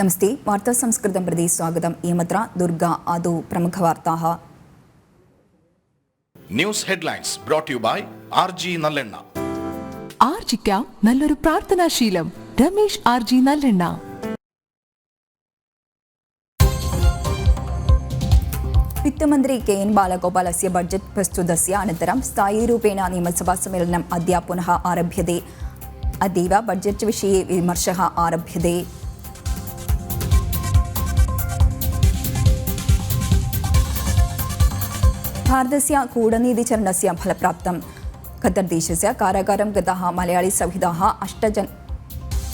നമസ്തേ. വാർത്താ സംസ്കൃതം പ്രതി സ്വാഗതം. ഈമത്ര ദുർഗ ആദോ പ്രമുഖ വാർത്താഹ. News headlines brought you by R G നല്ലെണ്ണ. ആർജിക്കാം നല്ലൊരു പ്രാർത്ഥനാശീലം. രമേഷ് ആർ ജി നല്ലെണ്ണ. വിത്തമന്ത്രി കെ എൻ ബാലഗോപാലസ്യ ബഡ്ജറ്റ് പ്രസ്തുതസ്യ അനന്തരം സ്ഥായീരൂപേണ നിയമസഭാ സമ്മേളനം അദ്യ പുനഃ ആരഭ്യത്തെ അതീവ ബഡ്ജറ്റ് വിഷയ വിമർശ ആരഭ്യതേ. ഭാരതസ്യ കൂടനീതിചരണസ്യ ഫലപ്രാപ്തം. ഖത്തർദേശസ്യ കാരാകാരം ഗതാഹ മലയാളി സൗഹിതാഹ അഷ്ടജൻ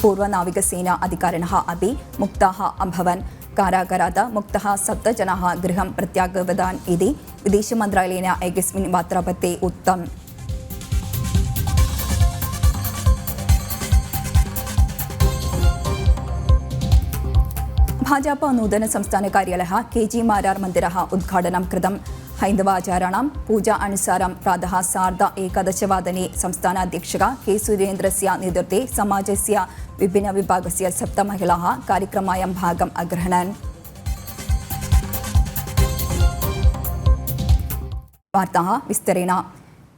പൂർവനാവികസേന അധികാരിണ അപി മുക്താഹ അഭവൻ കാരാകരാത മുക്തഃ സപ്തജനാ ഗൃഹം പ്രത്യാഗവതാൻ ഇതി വിദേശമന്ത്രാലയേന ഏകസ്മിൻ വാർത്താപത്തെ ഉത്തം. ഭാജപ നൂതന സംസ്ഥാന കാര്യാലയ കെ ജി മാരാർ മന്ദിര ഉദ്ഘാടനം കൃതം. हैन्दवाचाराणां पूजा अनुसारं प्रातः सार्ध एकादशवादने संस्थानाध्यक्षः के सुरेन्द्रस्य नेतृत्वे समाजस्य विभिन्नविभागस्य सप्तमहिलाः कार्यक्रमायां भागम् अग्रहणन् वार्ताः विस्तरेण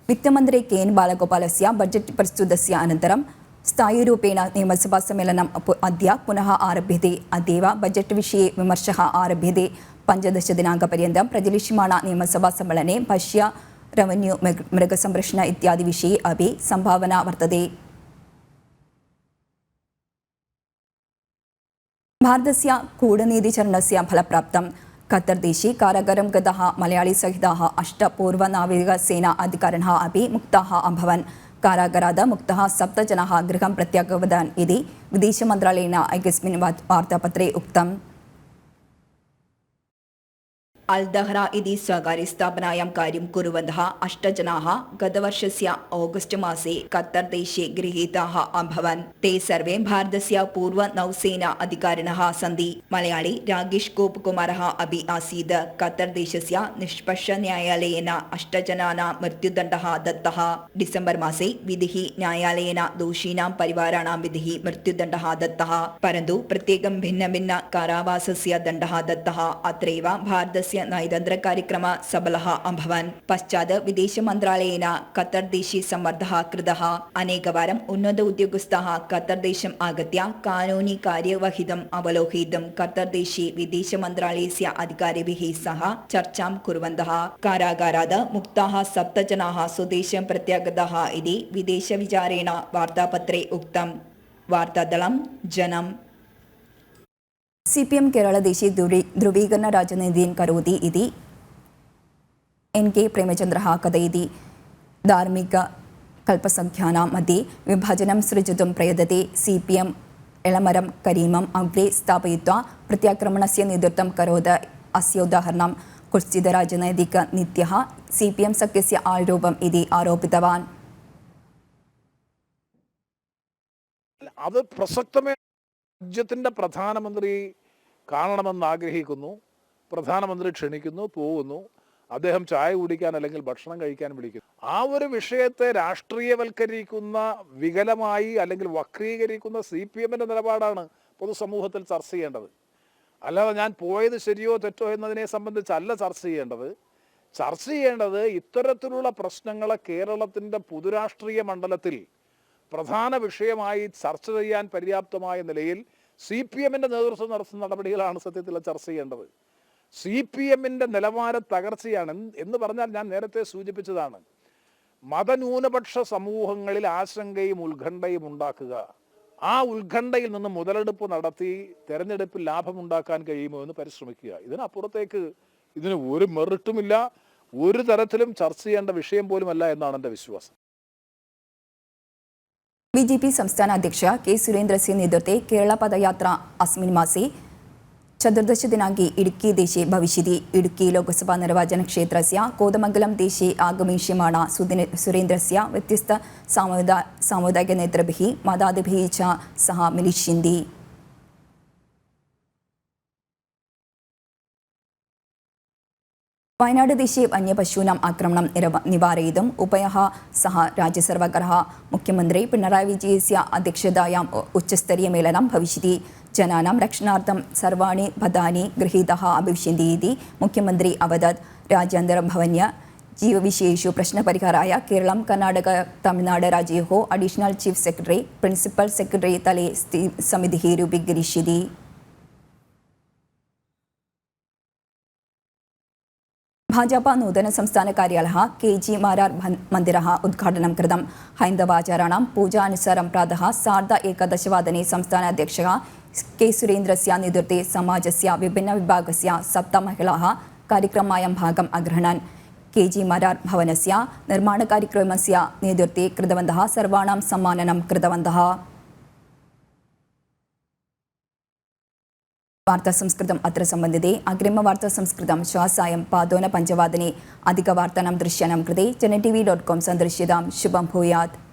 वित्तमन्त्री के एन् बालगोपालस्य बजेट् प्रस्तुतस्य अनन्तरं स्थायीरूपेण नियमसभा सम्मेलनम् अप- अद्य पुनः आरभ्यते अद्यैव बजेट् विषये विमर्शः आरभ्यते പഞ്ചദശ ദിനാങ്ക പര്യന്തം പ്രതിലക്ഷ്യമാണ് നിയമസഭാ സമ്മേളനം ഭക്ഷ്യ റവന്യൂ മൃഗസംരക്ഷണ ഇത്യാദി വിഷയ അഭി സംഭാവന വർത്തതേ ഭാരതസ്യ കൂടനീതിചരണസ്യ ഫലപ്രാപ്തം. ഖത്തർ ദേശീ കാരാഗരം ഗത മലയാളി സഹിത അഷ്ട നാവിക സേന അധികാരിണ അഭി മുക്ത അഭവൻ. കാരാഗരാത് മുക്ത സപ്തജന ഗൃഹം പ്രത്യാഗവതാൻ ഇതി വിദേശമന്ത്രാലയേന ഐകസ്മിൻ വാർത്താപത്രേ ഉക്തം. विदेशमन्त्रालयेन एकस्मिन् वार्- वार्तापत्रे उक्तम् अल्दहरा इति स्वकार्यस्थापनायां कार्यं कुर्वन्तः अष्टजनाः गतवर्षस्य आगस्ट् मासे कत्तर्देशे गृहीताः अभवन् ते सर्वे भारतस्य पूर्वनौसेना अधिकारिणः सन्ति मलयाळी रागेश गोपकुमारः अपि आसीत् कत्तर्देशस्य निष्पक्षन्यायालयेन अष्टजनानां मृत्युदण्डः दत्तः डिसेम्बर् मासे विधिः न्यायालयेन दोषीणां परिवाराणां विधिः मृत्युदण्डः दत्तः परन्तु प्रत्येकं भिन्नभिन्न कारावासस्य दण्डः दत्तः अत्रैव भारतस्य नैरन्तरकार्यक्रम सबलः अभवन् पश्चात् विदेशमन्त्रालयेन कतर्देशे सम्मर्दः कृतः अनेकवारम् उन्नत उद्योगस्थाः कतर्देशम् आगत्य कानूनी कार्यवहितम् अवलोकयितुं कतर्देशे विदेशमन्त्रालयस्य अधिकारिभिः सह चर्चां कुर्वन्तः कारागारात् मुक्ताः सप्तजनाः स्वदेशं प्रत्यागताः इति विदेशविचारेण वार्तापत्रे उक्तम् वार्तादलं जनम् സി പി എം കേരള കേരളദേശീയ ധ്രുവീകരണ രാജനീതിയും കരോതി ഇതി. എൻ കെ പ്രേമചന്ദ്ര കഥയിതി ധാർമ്മിക കൽപ്പസംഖ്യാന മതി. വിഭജനം സൃജിതും പ്രയതതി. സി പി എം എളമരം കരീമം അഗ്രെ സ്ഥാപയിത്വ. പ്രത്യാക്രമണസ്യ നേതൃത്വം കരോത്. അസ്യോദാഹരണം കുസ്ഥിത രാജനൈതിക നിത്യ സി പി എം സഖ്യസ്യ ആരോപം ഇതി. ആരോപിതവാൻ. അത് പ്രസക്തമേ രാജ്യത്തിന്റെ പ്രധാനമന്ത്രി കാണണമെന്ന് ആഗ്രഹിക്കുന്നു പ്രധാനമന്ത്രി ക്ഷണിക്കുന്നു പോകുന്നു അദ്ദേഹം ചായ കുടിക്കാൻ അല്ലെങ്കിൽ ഭക്ഷണം കഴിക്കാൻ വിളിക്കുന്നു. ആ ഒരു വിഷയത്തെ രാഷ്ട്രീയവൽക്കരിക്കുന്ന വികലമായി അല്ലെങ്കിൽ വക്രീകരിക്കുന്ന സി പി എമ്മിന്റെ നിലപാടാണ് പൊതുസമൂഹത്തിൽ ചർച്ച ചെയ്യേണ്ടത്. അല്ലാതെ ഞാൻ പോയത് ശരിയോ തെറ്റോ എന്നതിനെ സംബന്ധിച്ചല്ല ചർച്ച ചെയ്യേണ്ടത്. ചർച്ച ചെയ്യേണ്ടത് ഇത്തരത്തിലുള്ള പ്രശ്നങ്ങളെ കേരളത്തിന്റെ പൊതുരാഷ്ട്രീയ മണ്ഡലത്തിൽ പ്രധാന വിഷയമായി ചർച്ച ചെയ്യാൻ പര്യാപ്തമായ നിലയിൽ സി പി എമ്മിന്റെ നേതൃത്വം നടത്തുന്ന നടപടികളാണ് സത്യത്തിൽ ചർച്ച ചെയ്യേണ്ടത്. സി പി എമ്മിന്റെ നിലവാര തകർച്ചയാണ് എന്ന് പറഞ്ഞാൽ ഞാൻ നേരത്തെ സൂചിപ്പിച്ചതാണ്. മതന്യൂനപക്ഷ സമൂഹങ്ങളിൽ ആശങ്കയും ഉത്കണ്ഠയും ഉണ്ടാക്കുക. ആ ഉത്കണ്ഠയിൽ നിന്ന് മുതലെടുപ്പ് നടത്തി തെരഞ്ഞെടുപ്പിൽ ലാഭമുണ്ടാക്കാൻ കഴിയുമോ എന്ന് പരിശ്രമിക്കുക. ഇതിനപ്പുറത്തേക്ക് ഇതിന് ഒരു മെറിട്ടുമില്ല ഒരു തരത്തിലും ചർച്ച ചെയ്യേണ്ട വിഷയം പോലുമല്ല എന്നാണ് എന്റെ വിശ്വാസം. ബി ജെ പി സംസ്ഥാന അധ്യക്ഷ കെ സി നേതൃത്വത്തെ കേരള പദയാത്ര അസ്മിൻ മാസി ചതുർദശ ദിനാങ്കി ഇടുക്കി ദേശീയ ഭവിഷ്യതി ഇടുക്കി ലോക്സഭാ നിർവാചന ക്ഷേത്രസ്യ കോതമംഗലം ദേശീയ ആഗമേഷ്യമാണ് സുരേന്ദ്രസ്യ വ്യത്യസ്ത സാമുദായിക നേതൃഭി മതാദിഭിച്ച സഹ മിലിഷ്യന്തി വയനാട് ദേശീയ വന്യപശൂനാം ആക്രമണം നിവാരയിതും ഉപയഹ സഹ രാജ്യസർവഗ്രഹ മുഖ്യമന്ത്രി പിണറായി വിജയസ്യ അധ്യക്ഷതായ ഉച്ചസ്തരീയ മേളനം ഭവിഷ്യതി. ജനാനാം രക്ഷണാർത്ഥം സർവാണി ഭദാനി ഗൃഹീത അഭിവിശ്യന്തി മുഖ്യമന്ത്രി അവദത്. രാജ്യാന്തര ഭവന്യ ജീവവിശേഷു പ്രശ്നപരിഹാരായ Keralam Karnataka Tamil Nadu രാജ്യഹോ additional chief secretary principal secretary തലേ സമിതി രൂപീകരിച്ചത് भाजपा नूतन संस्थान कार्यालय के जी मारा मंदिर उद्घाटन कृत हईंदवाचाराण पूजानुसार प्रात साधवादने संस्थान अध्यक्ष के सुरेन्द्र नेतृत्व समाज से विभिन्न विभाग से सप्त महिला कार्यक्रम भाग अगृहन के जी मरा भवन से निर्माण कार्यक्रम से नेतृत्व सर्वाण सम्मानम सर्वाणव വാർത്താ സംസ്കൃതം അത്ര സംബന്ധിതേ. അഗ്രിമ വാർത്താ സംസ്കൃതം ശ്വാസായം പാദോന പഞ്ചവാദനെ. അധിക വാർത്താനം ദൃശ്യാനം കൃതേ. ജന വി ഡോട്ട് കോം സന്ദർശ്യതാം ശുഭം ഭൂയാത്.